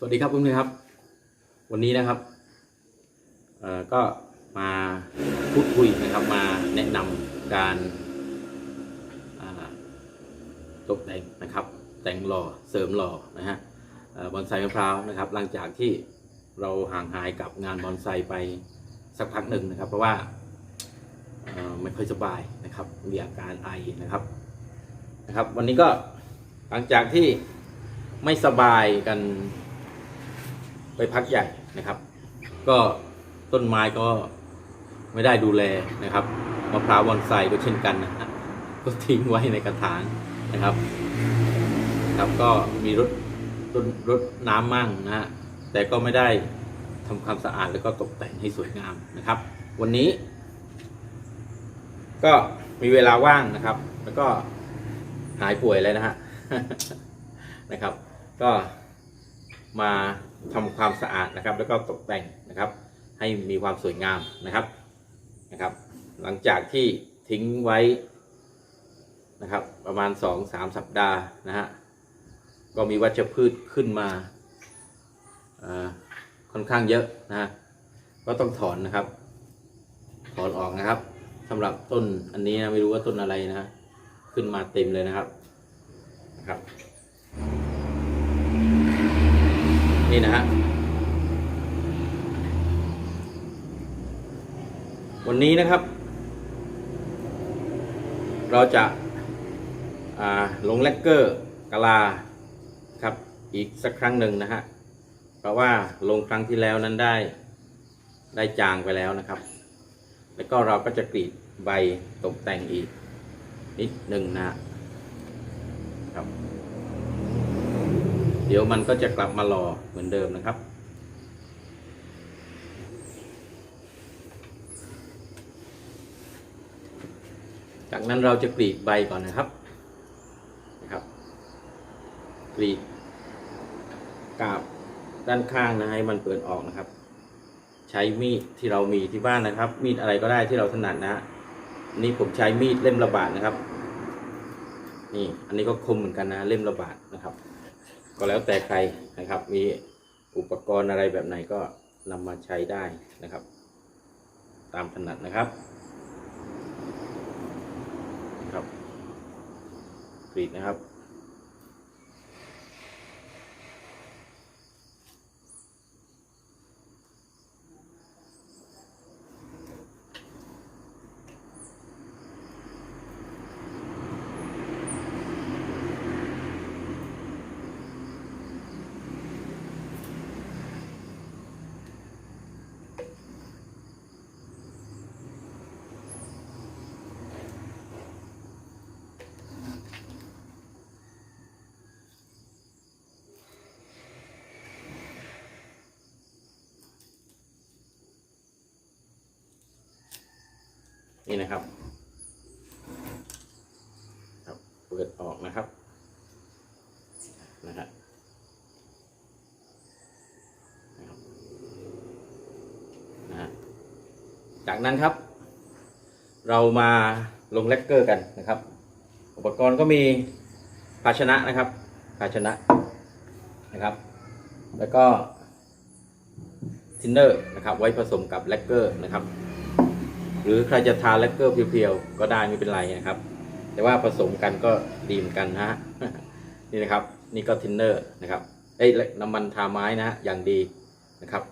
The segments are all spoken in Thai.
สวัสดีครับเพื่อนๆครับ วันนี้นะครับเอ่อก็มาพูดคุยนะครับ มาแนะนำการตกแต่งนะครับ แต่งหล่อเสริมหล่อนะฮะบอนไซมะพร้าวนะครับ หลังจากที่เราห่างหายกับงานบอนไซไปสักพักหนึ่งนะครับ เพราะว่าไม่ค่อยสบายนะครับ มีอาการไอนะครับนะครับ วันนี้ก็หลังจากที่ไม่สบายกัน ไปพักใหญ่นะครับ ก็ต้นไม้ก็ไม่ได้ดูแลนะครับมะพร้าวบอนไซก็เช่นกันนะฮะก็ทิ้งไว้ในกระถางนะครับ ครับก็มีรถรถรถน้ำมั่งนะฮะแต่ก็ไม่ได้ทำความสะอาดแล้วก็ตกแต่งให้สวยงามนะครับ วันนี้ ก็มีเวลาว่างนะครับ แล้วก็หายป่วยแล้วนะฮะนะครับ ก็มา ทำความสะอาดนะครับ แล้วก็ตกแต่งนะครับ ให้มีความสวยงามนะครับนะครับ หลังจากที่ทิ้งไว้นะครับ ประมาณสองสามสัปดาห์นะฮะก็มีวัชพืชขึ้นมาค่อนข้างเยอะนะฮะก็ต้องถอนนะครับ ถอนออกนะครับสำหรับต้นอันนี้นะไม่รู้ว่าต้นอะไรนะฮะขึ้นมาเต็มเลยนะครับนะครับ นี่นะฮะวันนี้นะครับ เราจะาลงแลกเกอร์กะลาครับอีกสักครั้งหนึ่งนะฮะเพราะว่าลงครั้งที่แล้วนั้นได้ได้จางไปแล้วนะครับ แล้วก็เราก็จะกรีดใบตกแต่งอีกนิดหนึ่งนะ เดี๋ยวมันก็จะกลับมารอเหมือนเดิมนะครับ จากนั้นเราจะกรีดใบก่อนนะครับนะครับ กรีดกาบด้านข้างนะให้มันเปิดออกนะครับ ใช้มีดที่เรามีที่บ้านนะครับ มีดอะไรก็ได้ที่เราถนัดนะฮะนี่ผมใช้มีดเล่มระบาดนะครับ นี่ อันนี้ก็คมเหมือนกันนะเล่มระบาดนะครับ ก็แล้วแต่ใครนะครับ มีอุปกรณ์อะไรแบบไหนก็นำมาใช้ได้นะครับ ตามถนัดนะครับครับกรีดนะครับ นี่นะครับครับเปิดออกนะครับนะฮะนะจากนั้นครับ เรามาลงแลกเกอร์กันนะครับ อุปกรณ์ก็มีภาชนะนะครับ ภาชนะนะครับ แล้วก็ทินเนอร์นะครับ ไว้ผสมกับแลกเกอร์นะครับ รือใครจะทาแลกเกอร์เพียวๆก็ได้ไม่เป็นไรนะครับ แต่ว่าผสมกันก็ดีเหมือนกันนะฮะนี่นะครับ นี่ก็ทินเนอร์นะครับเอ้ยน้ำมันทาไม้นะฮะอย่างดีนะครับ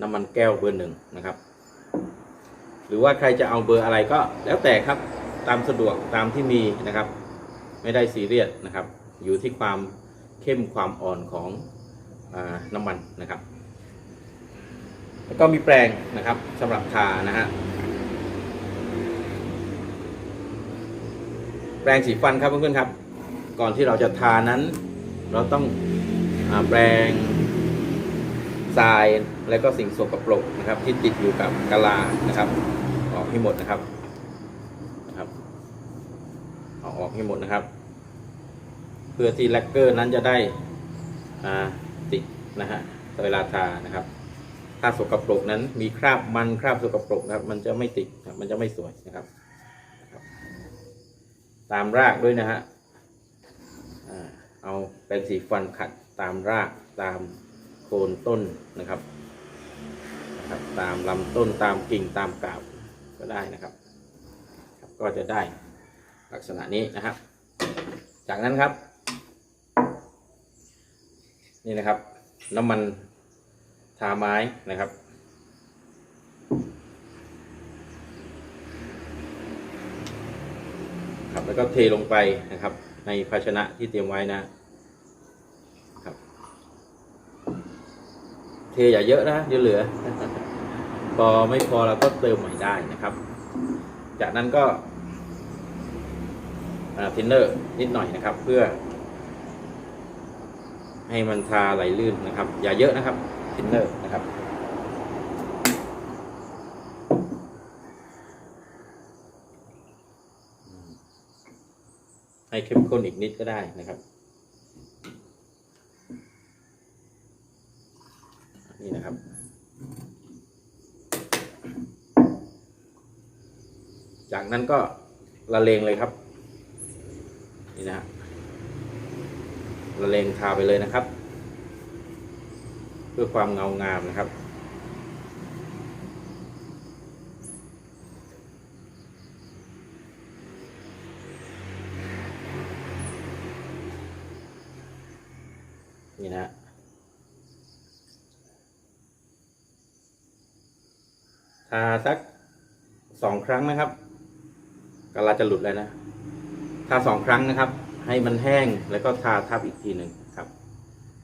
น้ำมันแก้วเบอร์หนึ่งนะครับ หรือว่าใครจะเอาเบอร์อะไรก็แล้วแต่ครับตามสะดวกตามที่มีนะครับ ไม่ได้ซีเรียสนะครับ อยู่ที่ความเข้มความอ่อนของอน้ำมันนะครับ แล้วก็มีแปรงนะครับสำหรับทานะฮะ แปรงสีฟันครับเพื่อนๆครับ ก่อนที่เราจะทานั้น เราต้องอแปรงทรายแล้วก็สิ่งสกปรกนะครับ ที่ติดอยู่กับกะลานะครับ ออกให้หมดนะครับนะครับเอาออกให้หมดนะครับ เพื่อที่แลกเกอร์นั้นจะได้ติดนะฮะเวลาทานะครับ ถ้าสกปรกนั้นมีคราบมันคราบสกปรกนะครับ มันจะไม่ติดครับมันจะไม่สวยนะครับ ตามรากด้วยนะฮะเอาแปรงสีฟันขัดตามรากตามโคนต้นนะครับนะครับ ตามลำต้นตามกิ่งตามกาบก็ได้นะครับครับก็จะได้ลักษณะนี้นะครับ จากนั้นครับ นี่นะครับน้ำมันทาไม้นะครับ ครับ แล้วก็เทลงไปนะครับ ในภาชนะที่เตรียมไว้นะครับ เทอย่าเยอะนะเดี๋ยวเหลือ พอไม่พอเราก็เติมใหม่ได้นะครับ จากนั้นก็ทินเนอร์นิดหน่อยนะครับ เพื่อ ให้มันทาไหลลื่นนะครับ อย่าเยอะนะครับทินเนอร์นะครับ ให้เข้มข้นอีกนิดก็ได้นะครับ นี่นะครับ จากนั้นก็ละเลงเลยครับ นี่นะฮะละเลงทาไปเลยนะครับ เพื่อความเงางามนะครับ ทาสักสองครั้งนะครับกะลาจะหลุดแล้วนะ ทาสองครั้งนะครับ ให้มันแห้งแล้วก็ทาทับอีกทีหนึ่งครับ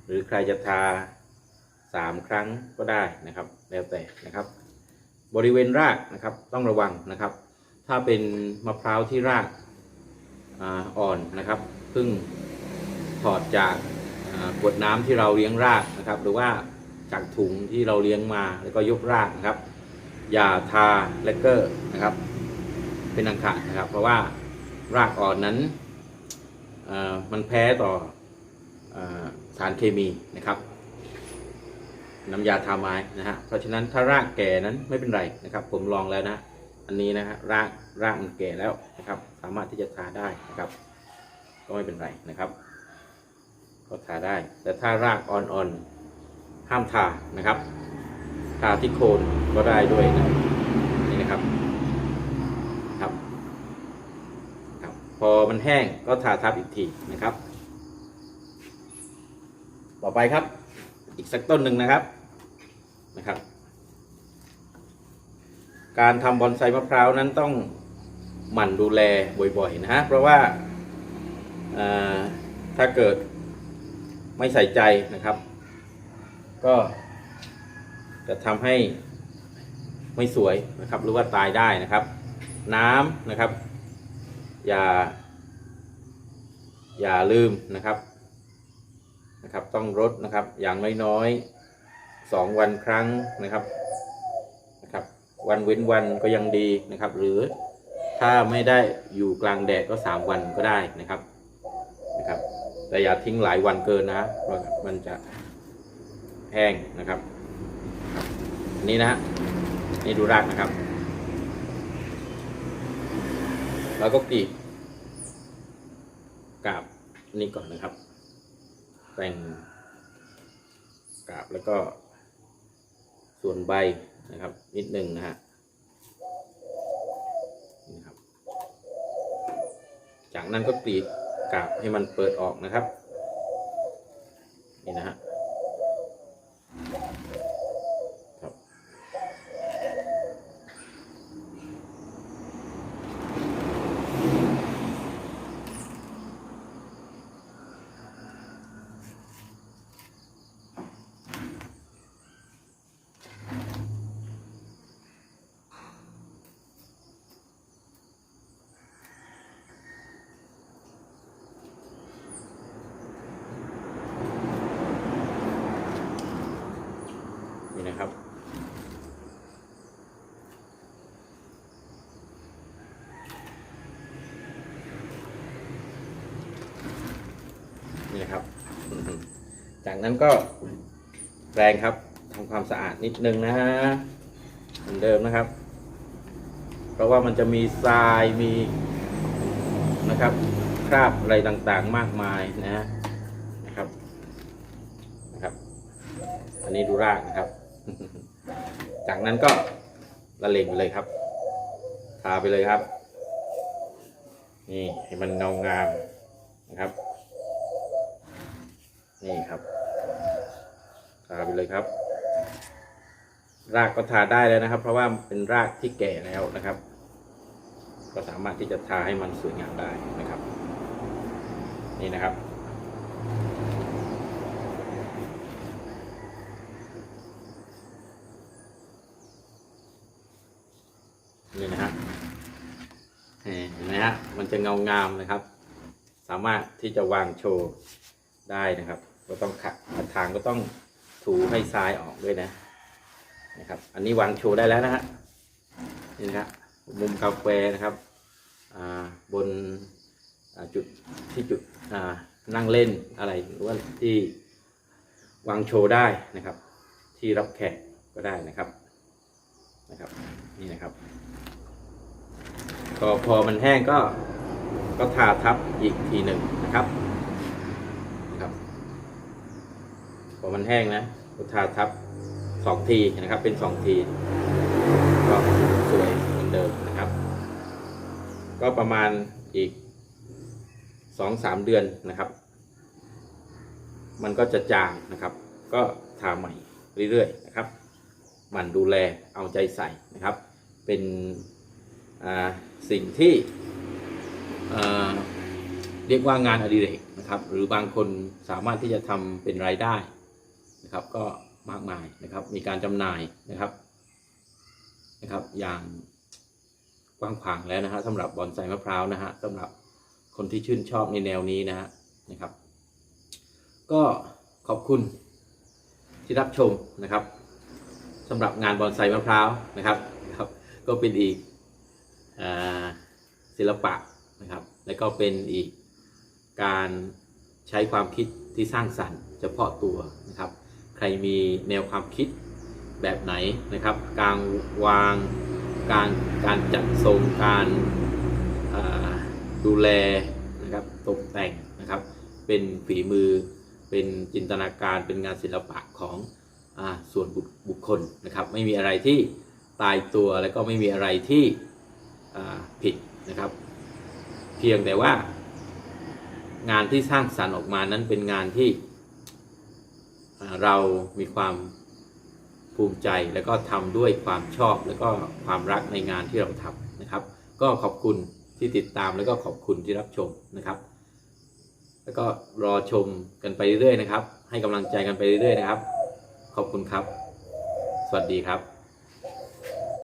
หรือใครจะทาสามครั้งก็ได้นะครับ แล้วแต่นะครับ บริเวณรากนะครับ ต้องระวังนะครับ ถ้าเป็นมะพร้าวที่รากอ่อนนะครับเพิ่งถอดจากกรวดน้ำที่เราเลี้ยงรากนะครับ หรือว่าจากถุงที่เราเลี้ยงมาแล้วก็ยกรากนะครับ ย่าทาเลกเกอร์นะครับ เป็นอันขาดนะครับ เพราะว่ารากอ่อนนั้นมันแพ้ต่อออสารเคมีนะครับน้ำยาทาไม้นะฮะเพราะฉะนั้นถ้ารากแก่นั้นไม่เป็นไรนะครับ ผมลองแล้วนะอันนี้นะฮะรากรากมันแก่แล้วนะครับ สามารถที่จะทาได้นะครับ ก็ไม่เป็นไรนะครับ ก็ทาได้ แต่ถ้ารากอ่อนๆห้ามทานะครับ ทาที่โคนก็ได้ด้วยนะนี่นะครับครับครับ พอมันแห้งก็ทาทับอีกทีนะครับ ต่อไปครับ อีกสักต้นหนึ่งนะครับนะครับ การทำบอนไซมะพร้าวนั้นต้องหมั่นดูแลบ่อยๆนะฮะเพราะว่าถ้าเกิดไม่ใส่ใจนะครับ ก็ จะทำให้ไม่สวยนะครับ หรือว่าตายได้นะครับ น้ำนะครับ อย่า อย่าลืมนะครับนะครับ ต้องรดนะครับ อย่างน้อยๆสองวันครั้งนะครับนะครับ วันเว้นวันก็ยังดีนะครับ หรือถ้าไม่ได้อยู่กลางแดดก็สามวันก็ได้นะครับนะครับ แต่อย่าทิ้งหลายวันเกินนะเพราะมันจะแห้งนะครับ นี้นะฮะนี่ดูรากนะครับ แล้วก็กรีดกาบนี่ก่อนนะครับ แต่งกาบแล้วก็ส่วนใบนะครับ นิดหนึ่งนะฮะนี่ครับ จากนั้นก็กรีดกาบให้มันเปิดออกนะครับ นี่นะฮะครับ นี่นะครับ นี่นะครับ อืม จากนั้นก็แรงครับทำความสะอาดนิดนึงนะฮะเหมือนเดิมนะครับ เพราะว่ามันจะมีทรายมีนะครับ คราบอะไรต่างๆมากมายนะฮะนะครับนะครับ อันนี้ดูรากนะครับ จากนั้นก็ละเลงไปเลยครับ ทาไปเลยครับ นี่ให้มันเงางามนะครับ นี่ครับ ทาไปเลยครับ รากก็ทาได้แล้วนะครับ เพราะว่าเป็นรากที่แก่แล้วนะครับ ก็สามารถที่จะทาให้มันสวยงามได้นะครับ นี่นะครับนี่นะฮะเห็นไหมฮะ มันจะเงางามนะครับ สามารถที่จะวางโชว์ได้นะครับ ก็ต้องขัดทางก็ต้อง ถูให้ทรายออกด้วยนะนะครับ อันนี้วางโชว์ได้แล้วนะฮะนี่นะครับมุมกาแฟนะครับอ่าบนจุดที่จุดอ่านั่งเล่นอะไรหรือว่าที่วางโชว์ได้นะครับ ที่รับแขกก็ได้นะครับนะครับ นี่นะครับก็พอมันแห้งก็ก็ทาทับอีกทีหนึ่งนะครับ พ อมันแห้งนะก็ทาทับสองทีนะครับ เป็นสองที ก็สวยเหมือนเดิมนะครับ ก็ประมาณอีกสองสามเดือนนะครับ มันก็จะจางนะครับ ก็ทาใหม่เรื่อยๆนะครับหมันดูแลเอาใจใส่นะครับ เป็นสิ่งที่เรียกว่างานอดิเรกนะครับ หรือบางคนสามารถที่จะทำเป็นรายได้ นะครับ ก็มากมายนะครับ มีการจำหน่ายนะครับนะครับ อย่างกว้างขวางแล้วนะฮะสำหรับบอนไซมะพร้าวนะฮะสำหรับคนที่ชื่นชอบในแนวนี้นะฮะนะครับ ก็ขอบคุณที่รับชมนะครับสำหรับงานบอนไซมะพร้าวนะครับครับ ก็เป็นอีกศิลปะนะครับ และก็เป็นอีกการใช้ความคิดที่สร้างสรรค์เฉพาะตัวนะครับ ใครมีแนวความคิดแบบไหนนะครับ การวางการการจัดทรงการดูแลนะครับตกแต่งนะครับ เป็นฝีมือเป็นจินตนาการเป็นงานศิลปะของอส่วนบุคบุคคลนะครับ ไม่มีอะไรที่ตายตัวแล้วก็ไม่มีอะไรที่ผิดนะครับ เพียงแต่ว่างานที่สร้างสรรค์ออกมานั้นเป็นงานที่ เรามีความภูมิใจแล้วก็ทำด้วยความชอบแล้วก็ความรักในงานที่เราทำนะครับ ก็ขอบคุณที่ติดตามแล้วก็ขอบคุณที่รับชมนะครับ แล้วก็รอชมกันไปเรื่อยๆนะครับ ให้กำลังใจกันไปเรื่อยๆนะครับ ขอบคุณครับ สวัสดีครับ